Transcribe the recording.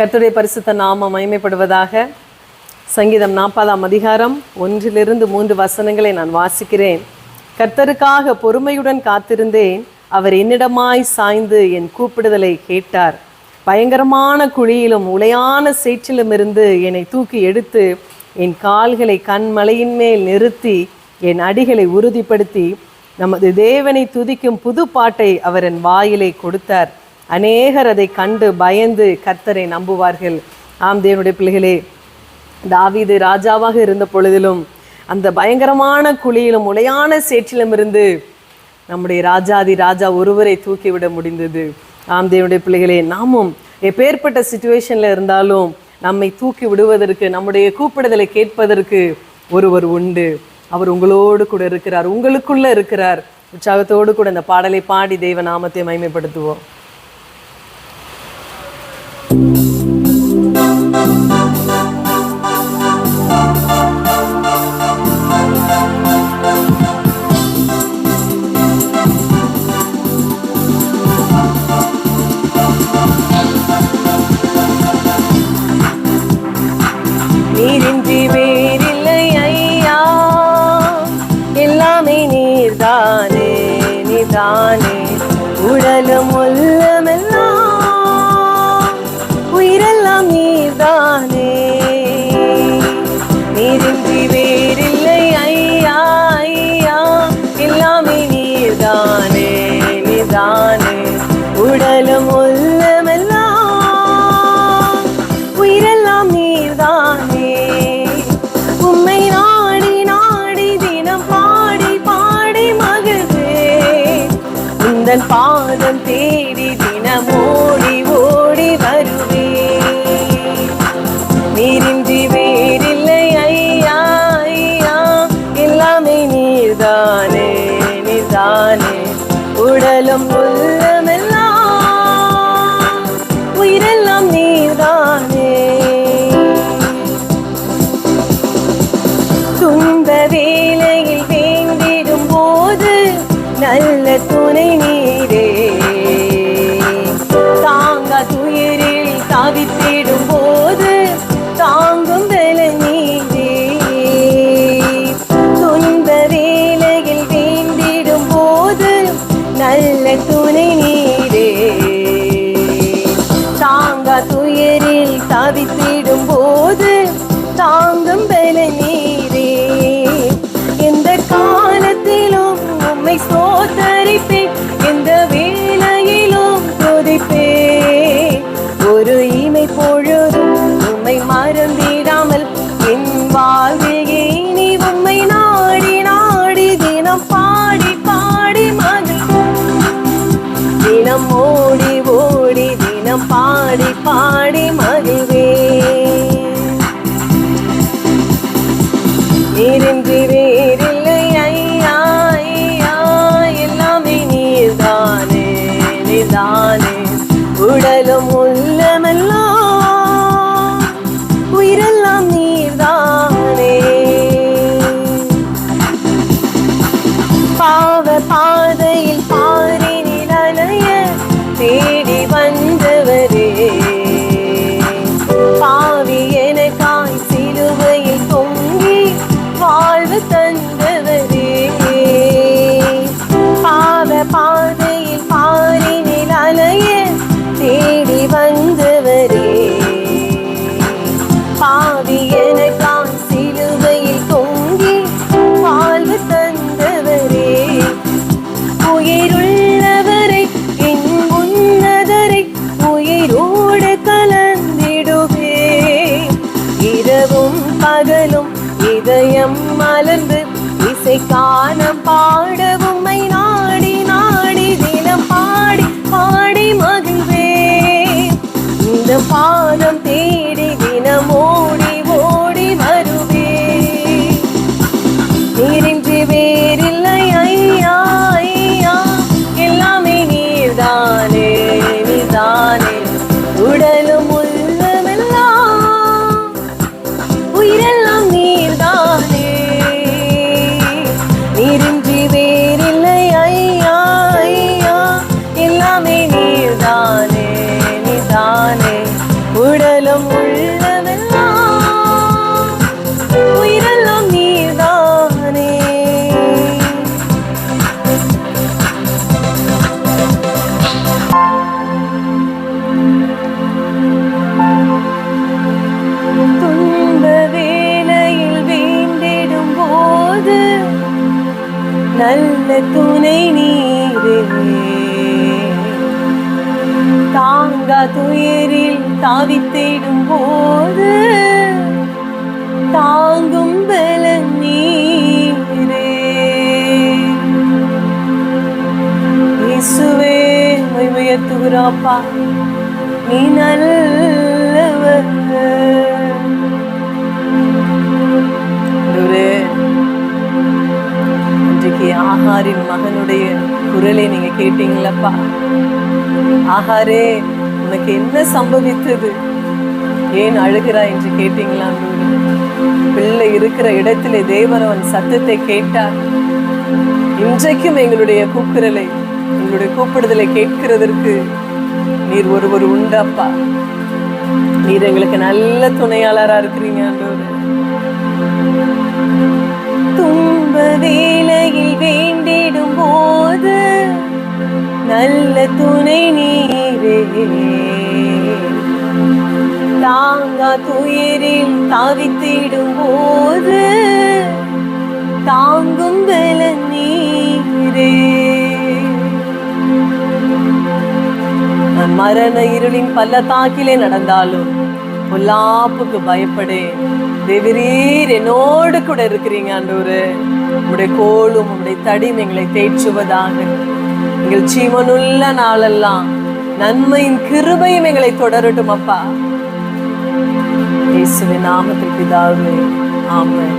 கர்த்தருடைய பரிசுத்த நாம மயமைப்படுவதாக சங்கீதம் நாற்பதாம் அதிகாரம் ஒன்றிலிருந்து மூன்று வசனங்களை நான் வாசிக்கிறேன். கர்த்தருக்காக பொறுமையுடன் காத்திருந்தேன் அவர் என்னிடமாய் சாய்ந்து என் கூப்பிடுதலை கேட்டார். பயங்கரமான குழியிலும் உளையான சேற்றிலும் இருந்து என்னை தூக்கி எடுத்து என் கால்களை கண்மலையின் மேல் நிறுத்தி என் அடிகளை உறுதிப்படுத்தி நமது தேவனை துதிக்கும் புது பாட்டை அவர் என் வாயிலை கொடுத்தார். அநேகர் அதை கண்டு பயந்து கர்த்தரை நம்புவார்கள். ஆம் தேவனுடைய பிள்ளைகளே தாவீது ராஜாவாக இருந்த பொழுதிலும் அந்த பயங்கரமான குழியிலும் உலையான சேற்றிலும் இருந்து நம்முடைய ராஜாதி ராஜா ஒருவரை தூக்கிவிட முடிந்தது. ஆம் தேவனுடைய பிள்ளைகளே நாமும் எப்பேற்பட்ட சுச்சுவேஷனில் இருந்தாலும் நம்மை தூக்கி விடுவதற்கு நம்முடைய கூப்பிடுதலை கேட்பதற்கு ஒருவர் உண்டு. அவர் உங்களோடு கூட இருக்கிறார் உங்களுக்குள்ள இருக்கிறார். உற்சாகத்தோடு கூட இந்த பாடலை பாடி தெய்வ நாமத்தை மைமைப்படுத்துவோம் நல்ல துணை நீரே. தாங்க துயரில் தவித்திடும் போது தாங்கும் பல நீரே. எந்த காலத்திலும் உம்மை சோதரிப்பேன் எந்த வேலையிலும் துதிப்பேன் ஒரு இமை பொழுதும் உம்மை மறந்திடாமல் என் வாழ்விலே நீ உம்மை நாடி நாடி தினம் பா ஓடி பாடி பாடி மகிழ்வே நீரின்றி இசை காணம் பாட. நல்ல துணை நீரே. தாங்கா துயரில் தாவித்திடும் போது தாங்கும் பல நீரே. இயேசுவே உயர்த்துகிறாப்பா நீ நல்ல குரலை நீங்க கேட்டீங்களப்பா ஆகாரே உனக்கு என்ன சம்பவித்தது? ஏன் அழுகிறா என்று கேட்டீங்களா பிள்ளை இருக்கிற இடத்திலே தேவன் அவன் சத்தத்தை கேட்டார். இன்றைக்கும் எங்களுடைய கூக்குரலை எங்களுடைய கூப்பிடுதலை கேட்கிறதற்கு நீர் ஒருவர் உண்டப்பா. நீர் எங்களுக்கு நல்ல துணையாளரா இருக்கிறீங்க ஆண்டவரே துன்ப வேலையில் வேண்டிடும் போது நல்ல துணை நீரே. தாங்கா துயரில் தாவித்திடும் போது தாங்கும் பலன் நீரே. மரண இருளின் பள்ளத்தாக்கிலே நடந்தாலும் பொல்லாப்புக்கு பயப்படேன் தேவரீர் என்னோடு கூட இருக்கிறீங்க ஆண்டவரு. உங்களுடைய கோலும் உங்களுடைய தடியும் எங்களை தேற்றுவதாக. எங்கள் ஜீவனுள்ள நாளெல்லாம் நன்மையின் கிருபையும் எங்களை தொடரட்டும் அப்பா. இயேசுவின் நாமத்தில் பிதாவே ஆமென்.